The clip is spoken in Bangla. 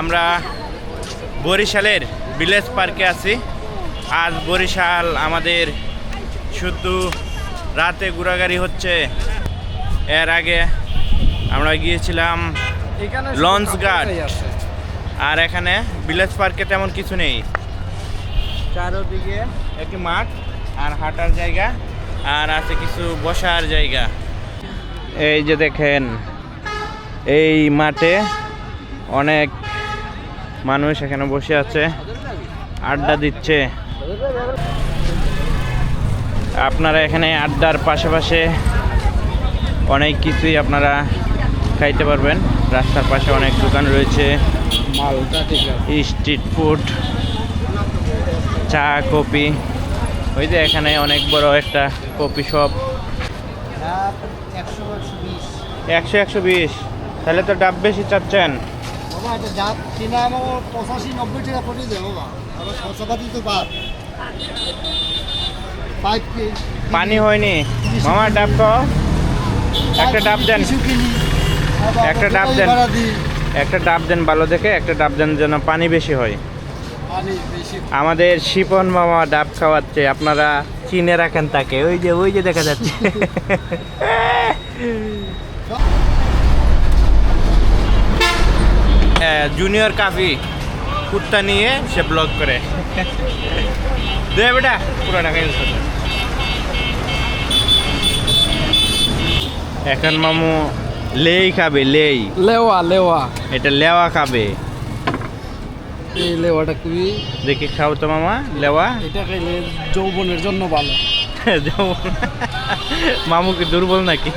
আমরা বরিশালের ভিলেজ পার্কে আছি। আজ বরিশাল আমাদের শুধু রাতে ঘোরাঘুরি হচ্ছে। এর আগে আমরা গিয়েছিলাম লঞ্চ গার্ড। আর এখানে ভিলেজ পার্কে তেমন কিছু নেই। চারোদিকে একটি মাঠ আর হাঁটার জায়গা আর আছে কিছু বসার জায়গা। এই যে দেখেন এই মাঠে অনেক মানুষ এখানে বসে আছে আড্ডা দিচ্ছে। আপনারা এখানে আড্ডার পাশাপাশি অনেক কিছুই আপনারা খাইতে পারবেন। রাস্তার পাশে অনেক দোকান রয়েছে। স্ট্রিট ফুড চা কফি। ওই যে এখানে অনেক বড় একটা কফি শপ একশো একশো বিশ। একশো একশো বিশ। তাহলে তো ডাব বেশি চাচ্ছেন। বাবা এটা যা কিনা আমার পঁচাশি নব্বই টাকা করে দেয় বাবা। আবার খরচাপাতি তো বাদ। পাইপ পানি হয়নি। মামা ডাব খাও। একটা ডাব দেন। একটা ডাব দেন। একটা ডাব দেন ভালো দেখে একটা ডাব দেন যেন পানি বেশি হয়। আমাদের শিপন মামা ডাব খাওয়াচ্ছে আপনারা চিনে রাখেন তাকে। ওই যে ওই যে দেখা যাচ্ছে। জুনিয়র কাফি কুত্তা নিয়ে সে ব্লগ করে। দে বেটা পুরাটা খাই এখন মামু লেই খাবে লেই। লেওয়া লেওয়া। এটা লেওয়া খাবে। এই লেওয়াটা খুবই দেখি খাও তো মামা লেওয়া। এটা খেলে যৌবনের জন্য ভালো। যেমন মামু কি দুর্বল নাকি?